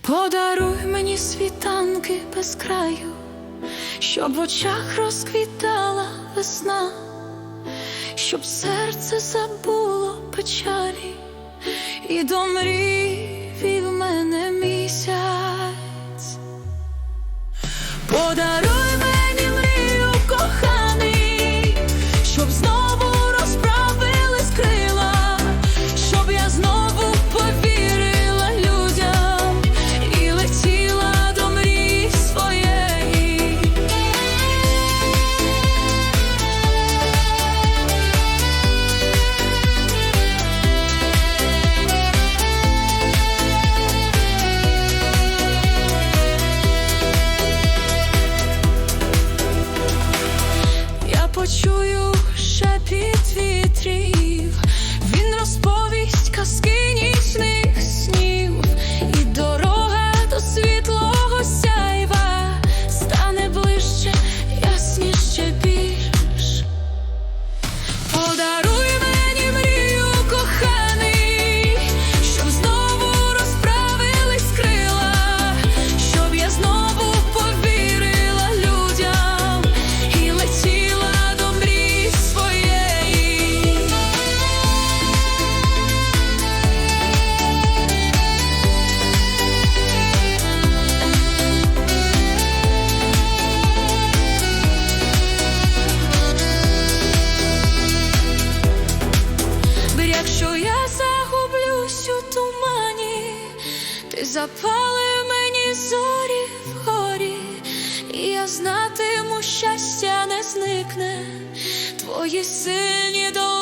Подаруй мені світанки без краю, щоб в очах розквітала весна, щоб серце забуло печалі, і до мрій вів мене місяць. Подаруй почую шепіт вітрів, він розповість ти запалив мені зорі вгорі, і я знатиму, щастя не зникне, твої сильні долоні